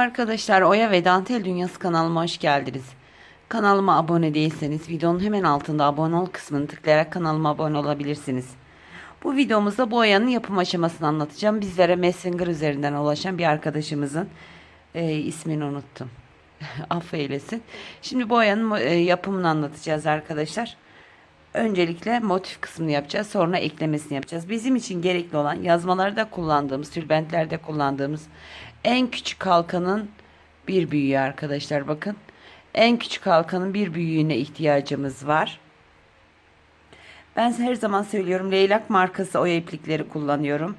arkadaşlar, Oya ve Dantel Dünyası kanalıma hoş geldiniz. Kanalıma abone değilseniz videonun hemen altında abone ol kısmını tıklayarak kanalıma abone olabilirsiniz. Bu videomuzda bu oyanın yapım aşamasını anlatacağım. Bizlere Messenger üzerinden ulaşan bir arkadaşımızın e, ismini unuttum. Affeylesin. Şimdi bu oyanın e, yapımını anlatacağız arkadaşlar. Öncelikle motif kısmını yapacağız. Sonra eklemesini yapacağız. Bizim için gerekli olan yazmalarda kullandığımız, tülbentlerde kullandığımız en küçük halkanın bir büyüğü arkadaşlar bakın. En küçük halkanın bir büyüğüne ihtiyacımız var. Ben her zaman söylüyorum leylak markası oya iplikleri kullanıyorum.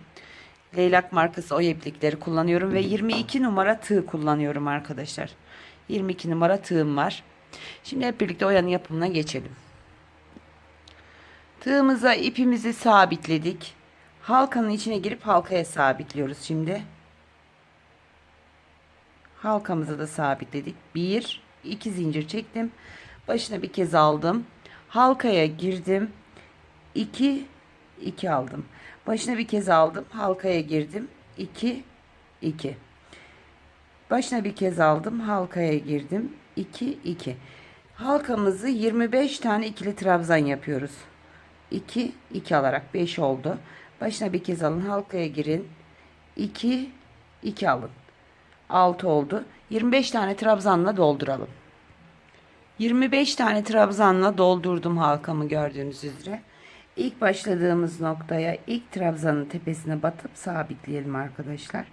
Leylak markası oya iplikleri kullanıyorum ve 22 numara tığ kullanıyorum arkadaşlar. 22 numara tığım var. Şimdi hep birlikte oyanın yapımına geçelim. Tığımıza ipimizi sabitledik. Halkanın içine girip halkaya sabitliyoruz şimdi. Halkamızı da sabitledik. Bir, iki zincir çektim. Başına bir kez aldım. Halkaya girdim. İki, iki aldım. Başına bir kez aldım. Halkaya girdim. İki, iki. Başına bir kez aldım. Halkaya girdim. İki, iki. Halkamızı 25 tane ikili trabzan yapıyoruz. 2 2 alarak 5 oldu. Başına bir kez alın. Halkaya girin. 2 2 alın. 6 oldu. 25 tane trabzanla dolduralım. 25 tane trabzanla doldurdum halkamı gördüğünüz üzere. İlk başladığımız noktaya ilk trabzanın tepesine batıp sabitleyelim arkadaşlar.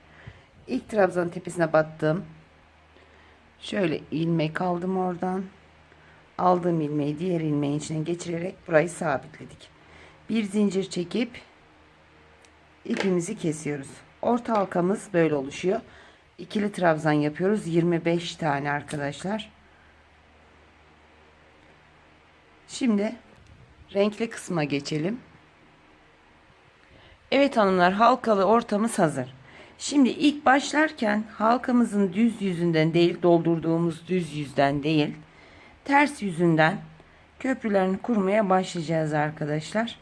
İlk trabzanın tepesine battım. Şöyle ilmek aldım oradan. Aldığım ilmeği diğer ilmeğin içine geçirerek burayı sabitledik. Bir zincir çekip ipimizi kesiyoruz. Orta halkamız böyle oluşuyor. İkili trabzan yapıyoruz. 25 tane arkadaşlar. Şimdi renkli kısma geçelim. Evet hanımlar halkalı ortamız hazır. Şimdi ilk başlarken halkamızın düz yüzünden değil doldurduğumuz düz yüzden değil ters yüzünden köprülerini kurmaya başlayacağız arkadaşlar.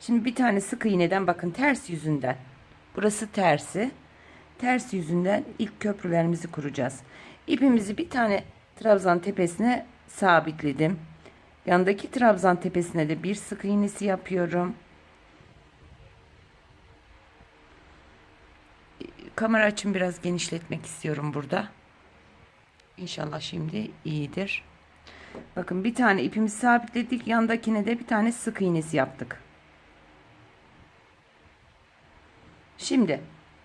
Şimdi bir tane sık iğneden bakın ters yüzünden. Burası tersi. Ters yüzünden ilk köprülerimizi kuracağız. İpimizi bir tane trabzan tepesine sabitledim. Yandaki trabzan tepesine de bir sık iğnesi yapıyorum. Kamera açım biraz genişletmek istiyorum burada. İnşallah şimdi iyidir. Bakın bir tane ipimizi sabitledik. Yandakine de bir tane sık iğnesi yaptık. Şimdi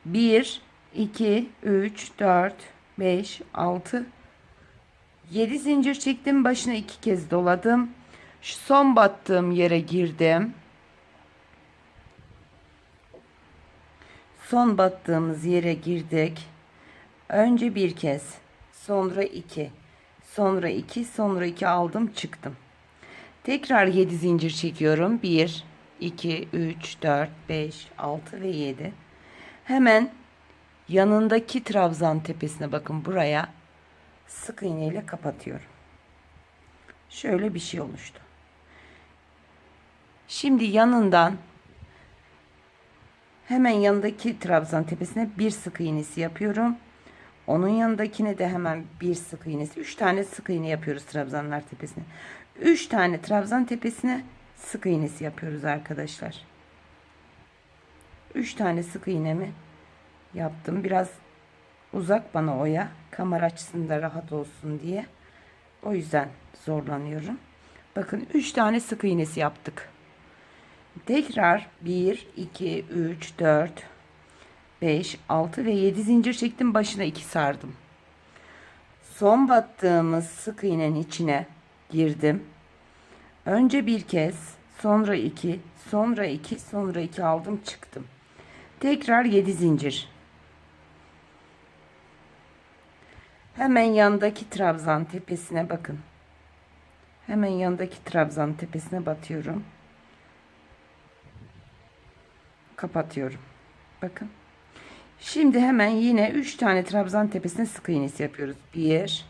1, 2, 3, 4, 5, 6, 7 zincir çektim. Başına iki kez doladım. Şu son battığım yere girdim. Son battığımız yere girdik. Önce bir kez, sonra iki, sonra iki, sonra iki aldım, çıktım. Tekrar 7 zincir çekiyorum. 1 2 3 4 5 6 ve 7. Hemen yanındaki trabzan tepesine bakın buraya sık iğne ile kapatıyorum. Şöyle bir şey oluştu. Şimdi yanından hemen yanındaki trabzan tepesine bir sık iğnesi yapıyorum. Onun yanındakine de hemen bir sık iğnesi. Üç tane sık iğne yapıyoruz trabzanlar tepesine. Üç tane trabzan tepesine sık iğnesi yapıyoruz arkadaşlar. Üç tane sık iğnemi yaptım. Biraz uzak bana oya. Kamera açısında rahat olsun diye. O yüzden zorlanıyorum. Bakın 3 tane sık iğnesi yaptık. Tekrar 1, 2, 3, 4, 5, 6 ve 7 zincir çektim. Başına 2 sardım. Son battığımız sık iğnenin içine girdim. Önce bir kez, sonra 2, sonra 2, sonra 2 aldım çıktım. Tekrar 7 zincir. Hemen yandaki trabzan tepesine bakın. Hemen yandaki trabzan tepesine batıyorum. Kapatıyorum. Bakın. Şimdi hemen yine 3 tane trabzan tepesine sık iğnesi yapıyoruz. 1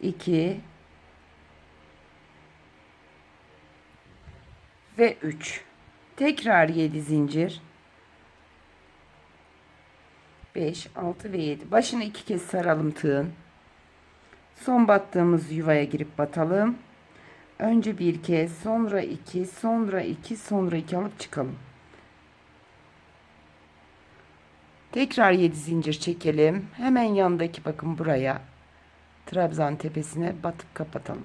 2 ve 3. Tekrar 7 zincir. 5, 6 ve 7. Başını iki kez saralım tığın. Son battığımız yuvaya girip batalım. Önce bir kez, sonra iki, sonra iki, sonra iki alıp çıkalım. Tekrar 7 zincir çekelim. Hemen yandaki bakın buraya trabzan tepesine batıp kapatalım.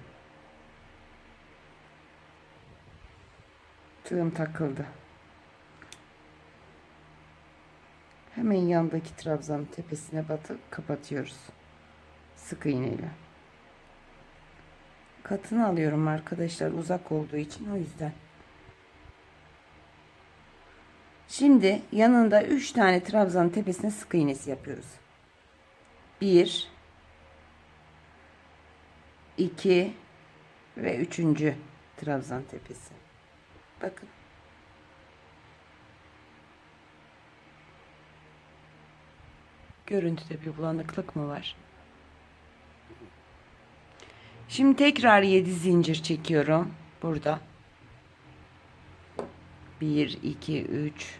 Tığım takıldı. Hemen yandaki trabzan tepesine batıp kapatıyoruz. Sık iğneyle. Katını alıyorum arkadaşlar uzak olduğu için o yüzden. Şimdi yanında 3 tane trabzan tepesine sık iğnesi yapıyoruz. 1 2 ve 3. trabzan tepesi. Bakın. Görüntüde bir bulanıklık mı var? Şimdi tekrar 7 zincir çekiyorum burada. 1 2 3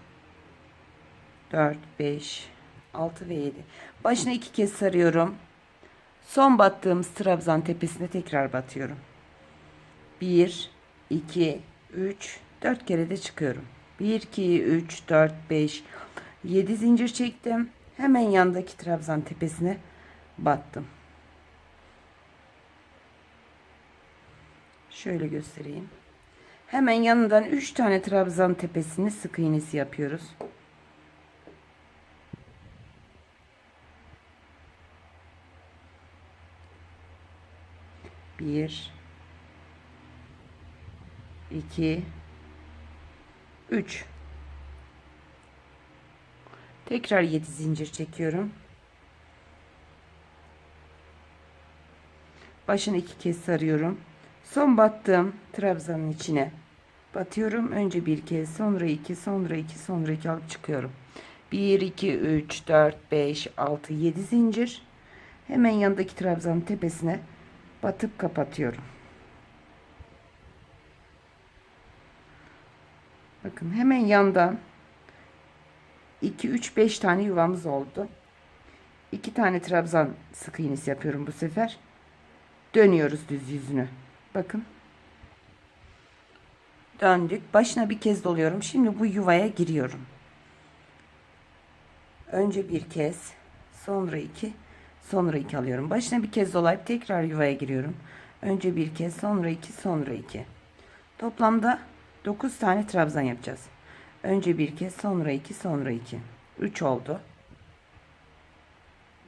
4 5 6 ve 7. Başına iki kez sarıyorum. Son battığımız trabzan tepesine tekrar batıyorum. 1 2 3 4 kere de çıkıyorum. 1 2 3 4 5 7 zincir çektim. Hemen yandaki trabzan tepesine battım. Şöyle göstereyim. Hemen yanından 3 tane trabzan tepesini sık iğnesi yapıyoruz. Bir, iki, üç. Tekrar 7 zincir çekiyorum. Başını iki kez sarıyorum. Son battığım trabzanın içine batıyorum. Önce bir kez, sonra iki, sonra iki, sonra iki alıp çıkıyorum. 1 2 3 4 5 6 7 zincir. Hemen yanındaki trabzanın tepesine batıp kapatıyorum. Bakın hemen yandan 2 3 5 tane yuvamız oldu. 2 tane trabzan sık iğnesi yapıyorum bu sefer. Dönüyoruz düz yüzünü. Bakın. Döndük. Başına bir kez doluyorum. Şimdi bu yuvaya giriyorum. Önce bir kez, sonra iki, sonra iki alıyorum. Başına bir kez dolayıp tekrar yuvaya giriyorum. Önce bir kez, sonra iki, sonra iki. Toplamda 9 tane trabzan yapacağız. Önce bir kez, sonra iki, sonra iki. 3 oldu.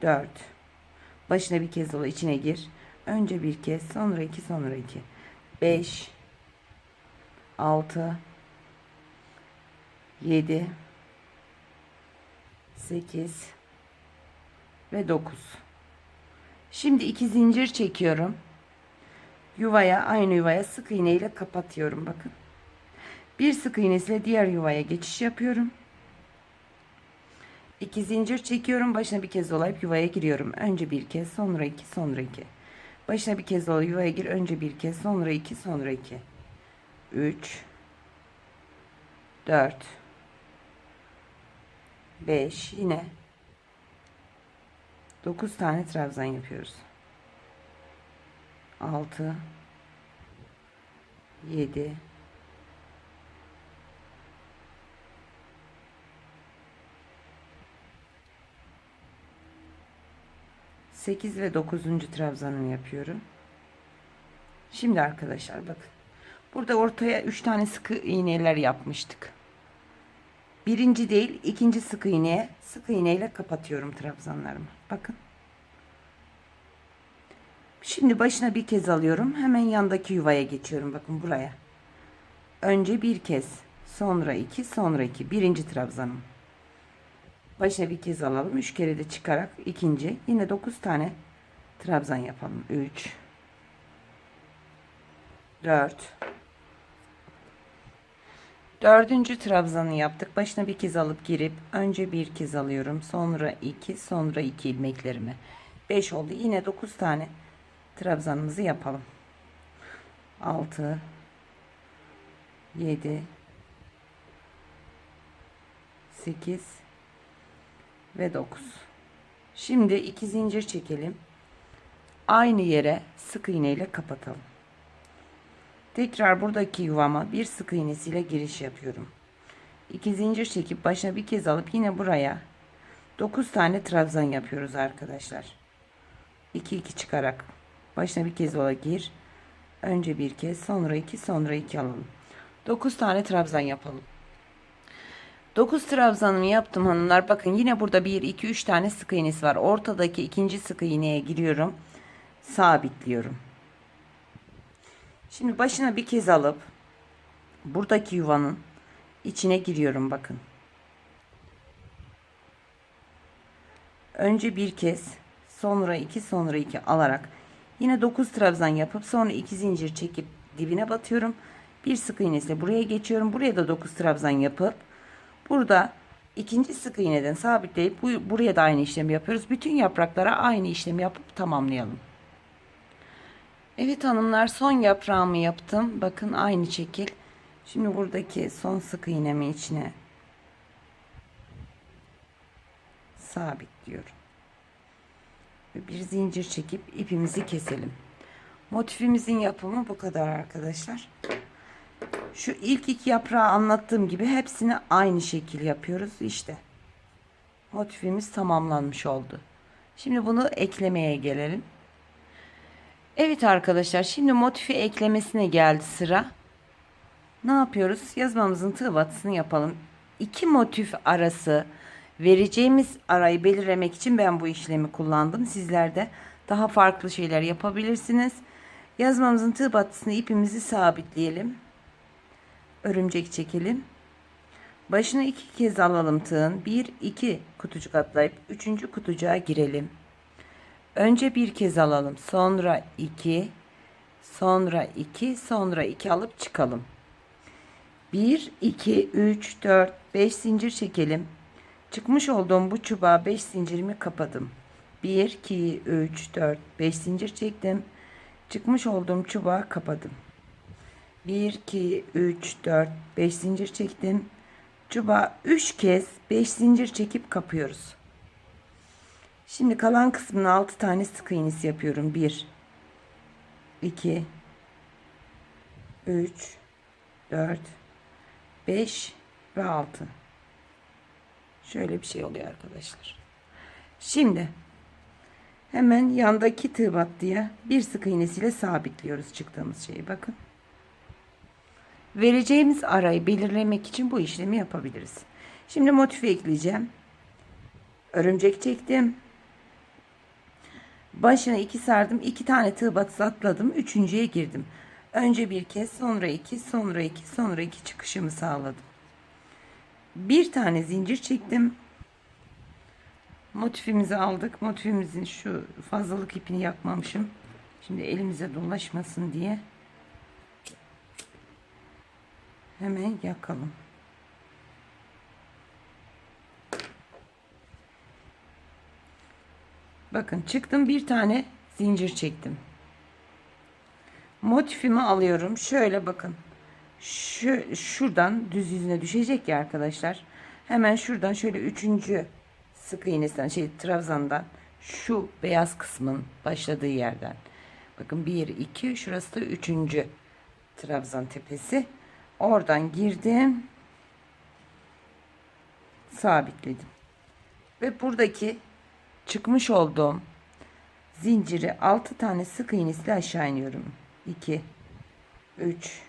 4. Başına bir kez dolu içine gir. Önce bir kez, sonra iki, sonra iki. 5 6 7 8 ve 9. Şimdi iki zincir çekiyorum. Yuvaya aynı yuvaya sık iğne ile kapatıyorum bakın. Bir sık iğnesiyle diğer yuvaya geçiş yapıyorum. İki zincir çekiyorum. Başına bir kez dolayıp yuvaya giriyorum. Önce bir kez, sonra iki, sonra iki. Başına bir kez dolayıp yuvaya gir. Önce bir kez, sonra iki, sonra iki. Üç. Dört. 5 yine 9 tane trabzan yapıyoruz. 6 7 8 ve 9. trabzanını yapıyorum. Şimdi arkadaşlar bakın. Burada ortaya 3 tane sıkı iğneler yapmıştık. Birinci değil ikinci sık iğneye sık iğneyle kapatıyorum trabzanlarımı. Bakın. Şimdi başına bir kez alıyorum. Hemen yandaki yuvaya geçiyorum. Bakın buraya. Önce bir kez. Sonra iki. Sonra iki. Birinci trabzanım. Başına bir kez alalım. Üç kere de çıkarak ikinci. Yine dokuz tane trabzan yapalım. Üç. Dört. Dördüncü trabzanı yaptık. Başına bir kez alıp girip önce bir kez alıyorum. Sonra iki, sonra iki ilmeklerimi. Beş oldu. Yine dokuz tane trabzanımızı yapalım. Altı, yedi, sekiz ve 9. Şimdi iki zincir çekelim. Aynı yere sık iğne ile kapatalım. Tekrar buradaki yuvama bir sık iğnesiyle giriş yapıyorum. İki zincir çekip başına bir kez alıp yine buraya 9 tane trabzan yapıyoruz arkadaşlar. 2 2 çıkarak başına bir kez ola gir. Önce bir kez, sonra iki, sonra iki alalım. 9 tane trabzan yapalım. 9 trabzanımı yaptım hanımlar. Bakın yine burada 1 2 3 tane sık iğnesi var. Ortadaki ikinci sık iğneye giriyorum. Sabitliyorum. Şimdi başına bir kez alıp buradaki yuvanın içine giriyorum bakın. Önce bir kez, sonra iki, sonra iki alarak yine 9 trabzan yapıp sonra iki zincir çekip dibine batıyorum. Bir sık iğnesiyle buraya geçiyorum. Buraya da 9 trabzan yapıp burada ikinci sık iğneden sabitleyip bu, buraya da aynı işlemi yapıyoruz. Bütün yapraklara aynı işlemi yapıp tamamlayalım. Evet hanımlar son yaprağımı yaptım. Bakın aynı şekil. Şimdi buradaki son sık iğnemi içine sabitliyorum. Ve bir zincir çekip ipimizi keselim. Motifimizin yapımı bu kadar arkadaşlar. Şu ilk iki yaprağı anlattığım gibi hepsini aynı şekil yapıyoruz. İşte motifimiz tamamlanmış oldu. Şimdi bunu eklemeye gelelim. Evet arkadaşlar şimdi motifi eklemesine geldi sıra. Ne yapıyoruz? Yazmamızın tığ batısını yapalım. İki motif arası vereceğimiz arayı belirlemek için ben bu işlemi kullandım. Sizler de daha farklı şeyler yapabilirsiniz. Yazmamızın tığ batısını ipimizi sabitleyelim. Örümcek çekelim. Başını iki kez alalım tığın. Bir, iki kutucuk atlayıp üçüncü kutucuğa girelim. Önce bir kez alalım. Sonra iki, sonra iki, sonra iki alıp çıkalım. 1, 2, 3, 4, 5 zincir çekelim. Çıkmış olduğum bu çubuğa 5 zincirimi kapadım. 1, 2, 3, 4, 5 zincir çektim. Çıkmış olduğum çubuğa kapadım. 1, 2, 3, 4, 5 zincir çektim. Çubuğa 3 kez 5 zincir çekip kapıyoruz. Şimdi kalan kısmına 6 tane sık iğnesi yapıyorum. 1, 2, 3, 4, 5 ve 6. Şöyle bir şey oluyor arkadaşlar. Şimdi hemen yandaki tığ battıya bir sık iğnesiyle sabitliyoruz çıktığımız şeyi. Bakın. Vereceğimiz arayı belirlemek için bu işlemi yapabiliriz. Şimdi motifi ekleyeceğim. Örümcek çektim. Başına iki sardım. iki tane tığ atladım. Üçüncüye girdim. Önce bir kez sonra iki sonra iki sonra iki çıkışımı sağladım. Bir tane zincir çektim. Motifimizi aldık. Motifimizin şu fazlalık ipini yakmamışım. Şimdi elimize dolaşmasın diye. Hemen yakalım. Bakın çıktım bir tane zincir çektim. Motifimi alıyorum. Şöyle bakın. Şu, şuradan düz yüzüne düşecek ya arkadaşlar. Hemen şuradan şöyle üçüncü sık iğnesinden şey trabzandan şu beyaz kısmın başladığı yerden. Bakın bir iki şurası da üçüncü trabzan tepesi. Oradan girdim. Sabitledim. Ve buradaki çıkmış olduğum zinciri 6 tane sık iğnesiyle aşağı iniyorum. 2 3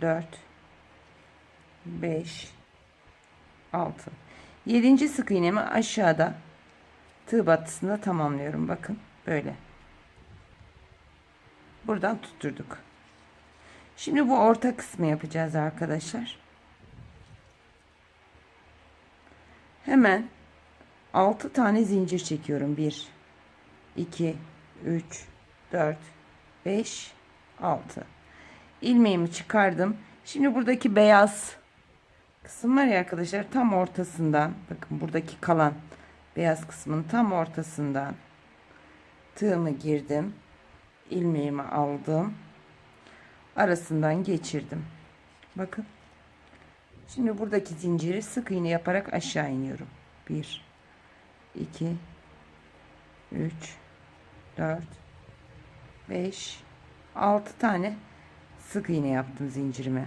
4 5 6 7. sık iğnemi aşağıda tığ battısında tamamlıyorum. Bakın böyle. Buradan tutturduk. Şimdi bu orta kısmı yapacağız arkadaşlar. Hemen 6 tane zincir çekiyorum. 1 2 3 4 5 6 ilmeğimi çıkardım. Şimdi buradaki beyaz kısım var ya arkadaşlar tam ortasından bakın buradaki kalan beyaz kısmın tam ortasından tığımı girdim. ilmeğimi aldım. Arasından geçirdim. Bakın Şimdi buradaki zinciri sık iğne yaparak aşağı iniyorum. 1 2 3 4 5 6 tane sık iğne yaptım zincirime.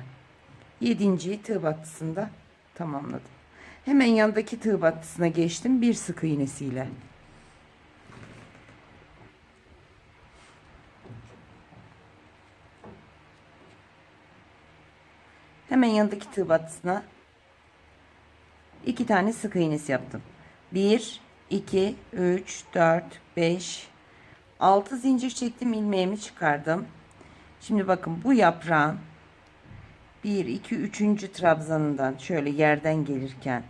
7. tığ battısında tamamladım. Hemen yandaki tığ battısına geçtim bir sık iğnesiyle. Hemen yanındaki tığ battısına iki tane sık iğnesi yaptım. 1 2 3 4 5 6 zincir çektim ilmeğimi çıkardım. Şimdi bakın bu yaprağın 1 2 3. trabzanından şöyle yerden gelirken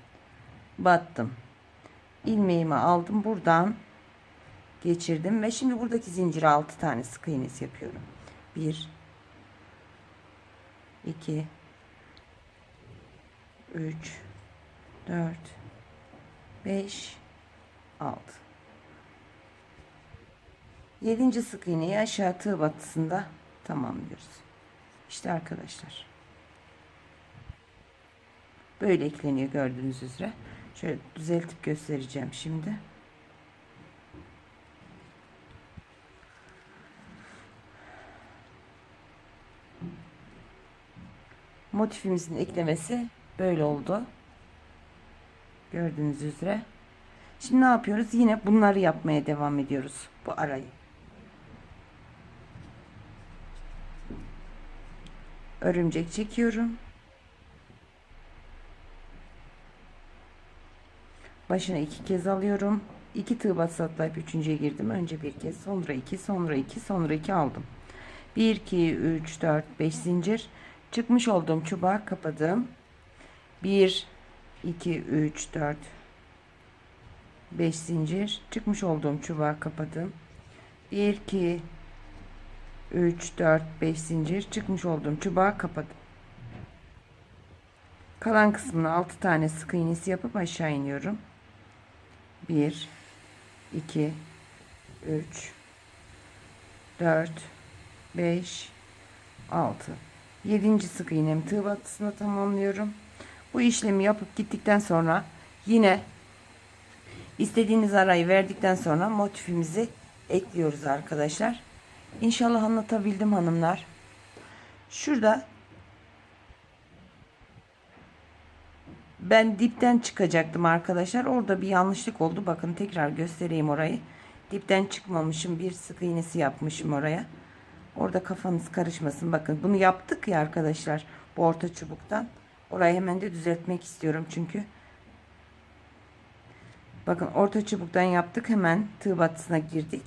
battım. ilmeğimi aldım buradan geçirdim ve şimdi buradaki zincire 6 tane sık iğnesi yapıyorum. 1 2 3 4 5 6 7. sık iğneyi aşağı tığ batısında tamamlıyoruz. İşte arkadaşlar. Böyle ekleniyor gördüğünüz üzere. Şöyle düzeltip göstereceğim şimdi. Motifimizin eklemesi böyle oldu. Gördüğünüz üzere. Şimdi ne yapıyoruz? Yine bunları yapmaya devam ediyoruz. Bu arayı. Örümcek çekiyorum. Başına iki kez alıyorum. İki tığ batısı atlayıp üçüncüye girdim. Önce bir kez, sonra iki, sonra iki, sonra iki aldım. 1, 2, 3, 4, 5 zincir. Çıkmış olduğum çubuğa kapadım. 1, 2, 3, 4, 5 zincir. Çıkmış olduğum çubuğa kapadım. 1, 2, 3, 4, 5 zincir. Çıkmış olduğum çubuğa kapadım. Kalan kısmını 6 tane sık iğnesi yapıp aşağı iniyorum. 1 2 3 4 5 6 7. sık iğnemi tığ battısına tamamlıyorum. Bu işlemi yapıp gittikten sonra yine istediğiniz arayı verdikten sonra motifimizi ekliyoruz arkadaşlar. İnşallah anlatabildim hanımlar. Şurada Ben dipten çıkacaktım arkadaşlar. Orada bir yanlışlık oldu. Bakın tekrar göstereyim orayı. Dipten çıkmamışım. Bir sık iğnesi yapmışım oraya. Orada kafanız karışmasın. Bakın bunu yaptık ya arkadaşlar. Bu orta çubuktan. Orayı hemen de düzeltmek istiyorum çünkü. Bakın orta çubuktan yaptık. Hemen tığ batısına girdik.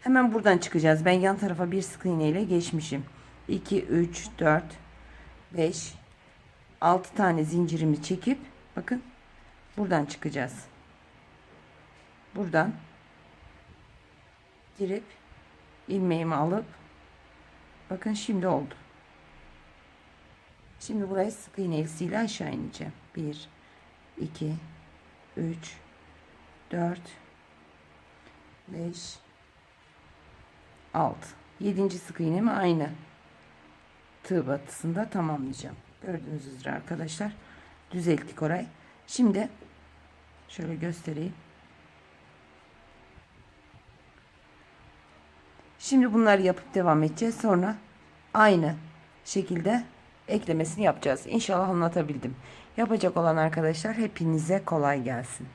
Hemen buradan çıkacağız. Ben yan tarafa bir sık iğne ile geçmişim. 2, 3, 4, 5, 6 tane zincirimi çekip bakın buradan çıkacağız. Buradan girip ilmeğimi alıp bakın şimdi oldu. Şimdi burayı sık iğnesiyle aşağı ineceğim. 1 2 3 4 5 6 7. sık iğnemi aynı tığ batısında tamamlayacağım. Gördüğünüz üzere arkadaşlar düzelttik orayı. Şimdi şöyle göstereyim. Şimdi bunları yapıp devam edeceğiz. Sonra aynı şekilde eklemesini yapacağız. İnşallah anlatabildim. Yapacak olan arkadaşlar hepinize kolay gelsin.